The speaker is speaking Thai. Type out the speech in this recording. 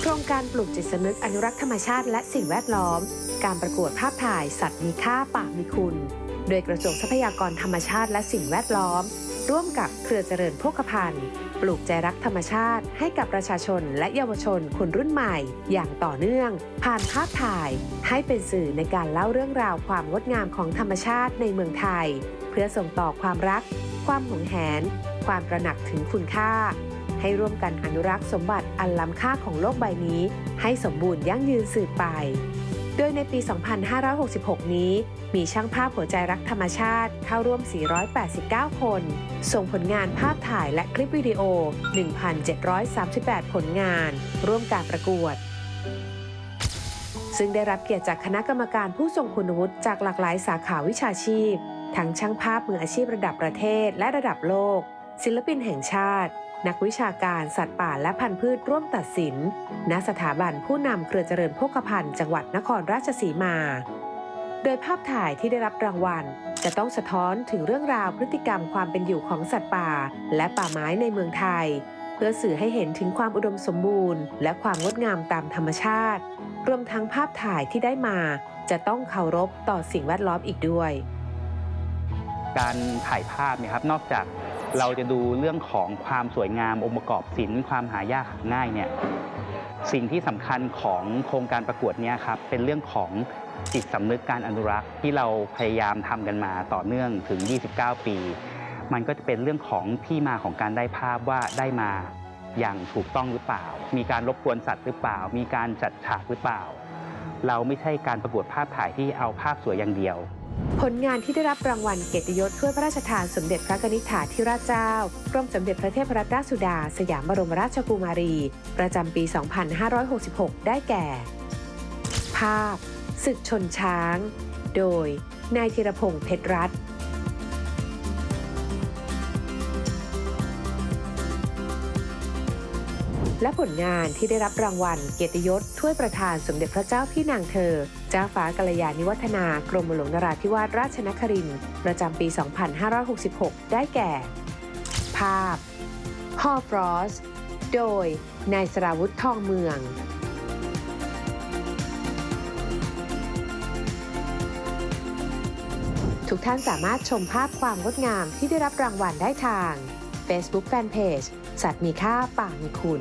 โครงการปลูกจิตสำนึกอนุรักษ์ธรรมชาติและสิ่งแวดล้อม การประกวดภาพถ่ายสัตว์มีค่าป่ามีคุณ โดยกระทรวงทรัพยากรธรรมชาติและสิ่งแวดล้อม ร่วมกับเครือเจริญโภคภัณฑ์ ปลูกใจรักธรรมชาติ ให้กับประชาชนและเยาวชนคนรุ่นใหม่ อย่างต่อเนื่อง ผ่านภาพถ่าย ให้เป็นสื่อในการเล่าเรื่องราวความงดงามของธรรมชาติในเมืองไทย เพื่อส่งต่อความรัก ความหวงแหน ความตระหนักถึงคุณค่า ให้ร่วมกันอนุรักษ์สมบัติอันล้ำค่าของโลกใบนี้ ให้สมบูรณ์ยั่งยืนสืบไป โดยในปี 2566 นี้ มีช่างภาพหัวใจรักธรรมชาติเข้าร่วม 489 คน ส่งผลงานภาพถ่ายและคลิปวิดีโอ 1,738 ผลงาน ร่วมการประกวดซึ่งได้รับเกียรติจากคณะกรรมการผู้ทรงคุณวุฒิจากหลากหลายสาขาวิชาชีพ ทั้งช่างภาพมืออาชีพระดับประเทศและระดับโลก ศิลปินแห่งชาติ นักวิชาการสัตว์ป่าและพันธุ์พืชร่วมตัดสิน ณ สถาบันผู้นำเครือเจริญโภคภัณฑ์จังหวัดนครราชสีมา โดยภาพถ่ายที่ได้รับรางวัล จะต้องสะท้อนถึงเรื่องราวพฤติกรรมความเป็นอยู่ของสัตว์ป่า และป่าไม้ในเมืองไทย เพื่อสื่อให้เห็นถึงความอุดมสมบูรณ์ และความงดงามตามธรรมชาติ รวมทั้งภาพถ่ายที่ได้มา จะต้องเคารพต่อสิ่งแวดล้อมอีกด้วย การถ่ายภาพเนี่ยครับนอกจาก เราจะดูเรื่องของความสวยงามองค์ประกอบศิลป์ความหายากง่ายเนี่ยสิ่งที่สำคัญของโครงการประกวดเนี้ครับเป็นเรื่องของจิตสำนึกการอนุรักษ์ที่เราพยายามทำกันมาต่อเนื่องถึง 29 ปี มันก็จะเป็นเรื่องของที่มาของการได้ภาพว่าได้มาอย่างถูกต้องหรือเปล่า มีการรบกวนสัตว์หรือเปล่า มีการจัดฉากหรือเปล่า เราไม่ใช่การประกวดภาพถ่ายที่เอาภาพสวยอย่างเดียว ผลงานที่ได้รับรางวัลเกียรติยศถ้วยพระราชทานสมเด็จพระนิธิถาธิราชเจ้ากรมสมเด็จพระเทพรัตนราชสุดา สยามบรมราชกุมารี ประจำปี 2566 ได้แก่ ภาพศึกชนช้าง โดย นายธีรพงษ์เพชรรัตน์ และผลงานที่ได้รับรางวัลเกียรติยศถ้วยประธานสมเด็จพระเจ้าพี่นางเธอ เจ้าฟ้ากัลยาณิวัฒนากรมหลวงนราธิวาสราชนครินทร์ประจำปี 2566 ได้แก่ ภาพฮอฟรอส โดย นายสราวุธทองเมืองทุกท่านสามารถชมภาพความงดงามที่ได้รับรางวัลได้ทาง Facebook Fanpage สัตว์มีค่าป่ามีคุณ